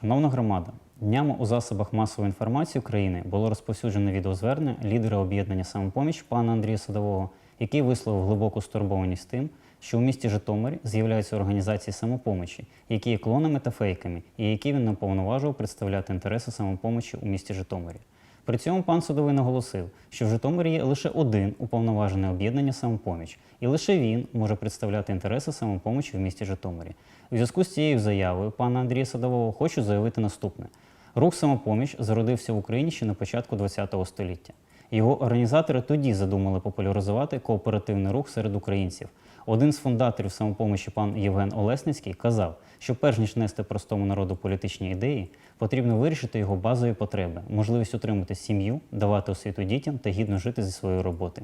Шановна громада, днями у засобах масової інформації України було розповсюджено відеозвернення лідера об'єднання самопоміч пана Андрія Садового, який висловив глибоку стурбованість тим, що у місті Житомирі з'являються організації самопомочі, які є клонами та фейками, і які він не повноважував представляти інтереси самопомочі у місті Житомирі. При цьому пан Судовий наголосив, що в Житомирі є лише один уповноважене об'єднання самопоміч, і лише він може представляти інтереси самопомочі в місті Житомирі. У зв'язку з цією заявою пана Андрія Садового хочу заявити наступне: рух самопоміч зародився в Україні ще на початку ХХ століття. Його організатори тоді задумали популяризувати кооперативний рух серед українців. Один з фундаторів самопомочі, пан Євген Олесницький, казав, що перш ніж нести простому народу політичні ідеї, потрібно вирішити його базові потреби, можливість утримати сім'ю, давати освіту дітям та гідно жити зі своєї роботи.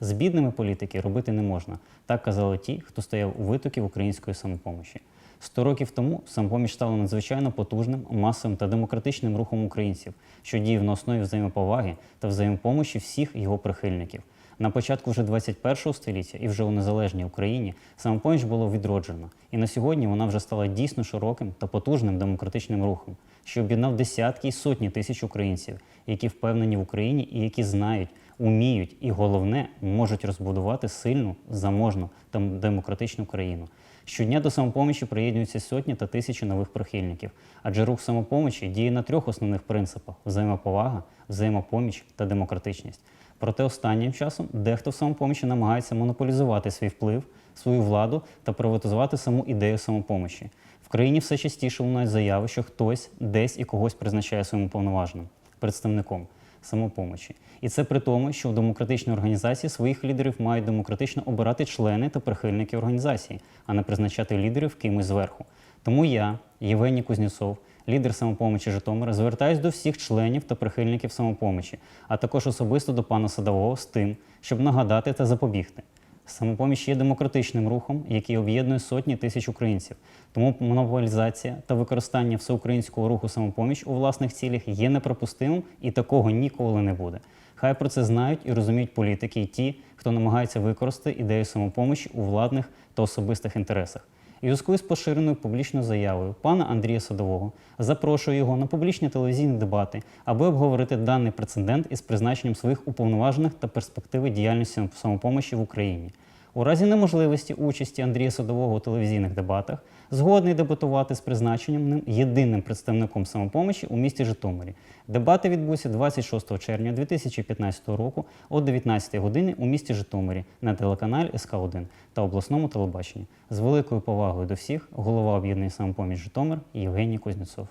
З бідними політики робити не можна. Так казали ті, хто стояв у витоків української самопомочі. Сто років тому самопоміч стала надзвичайно потужним, масовим та демократичним рухом українців, що діяв на основі взаємоповаги та взаємопомощі всіх його прихильників. На початку вже 21 століття і вже у незалежній Україні самопоміч було відроджено, і на сьогодні вона вже стала дійсно широким та потужним демократичним рухом, що об'єднав десятки і сотні тисяч українців, які впевнені в Україні і які знають, уміють і головне можуть розбудувати сильну, заможну та демократичну країну. Щодня до самопомочі приєднуються сотні та тисячі нових прихильників, адже рух самопомочі діє на трьох основних принципах: взаємоповага, взаємопоміч та демократичність. Проте останнім часом дехто в самопомочі намагається монополізувати свій вплив, свою владу та приватизувати саму ідею самопомочі. В країні все частіше лунають заяви, що хтось десь і когось призначає своїм повноважним представником самопомочі. І це при тому, що в демократичній організації своїх лідерів мають демократично обирати члени та прихильники організації, а не призначати лідерів кимось зверху. Тому я, Євгеній Кузнєцов, лідер самопомочі Житомира, звертаюсь до всіх членів та прихильників самопомочі, а також особисто до пана Садового з тим, щоб нагадати та запобігти. Самопоміч є демократичним рухом, який об'єднує сотні тисяч українців. Тому монополізація та використання всеукраїнського руху самопоміч у власних цілях є неприпустимим і такого ніколи не буде. Хай про це знають і розуміють політики і ті, хто намагається використати ідею самопомочі у владних та особистих інтересах. Зв'язку з поширеною публічною заявою пана Андрія Садового запрошую його на публічні телевізійні дебати, аби обговорити даний прецедент із призначенням своїх уповноважених та перспективи діяльності самопомощі в Україні. У разі неможливості участі Андрія Садового у телевізійних дебатах згодний дебатувати з призначенням ним єдиним представником самопомочі у місті Житомирі. Дебати відбудуться 26 червня 2015 року о 19 годині у місті Житомирі на телеканалі СК1 та обласному телебаченні. З великою повагою до всіх голова об'єднання самопоміч Житомир Євгеній Кузнєцов.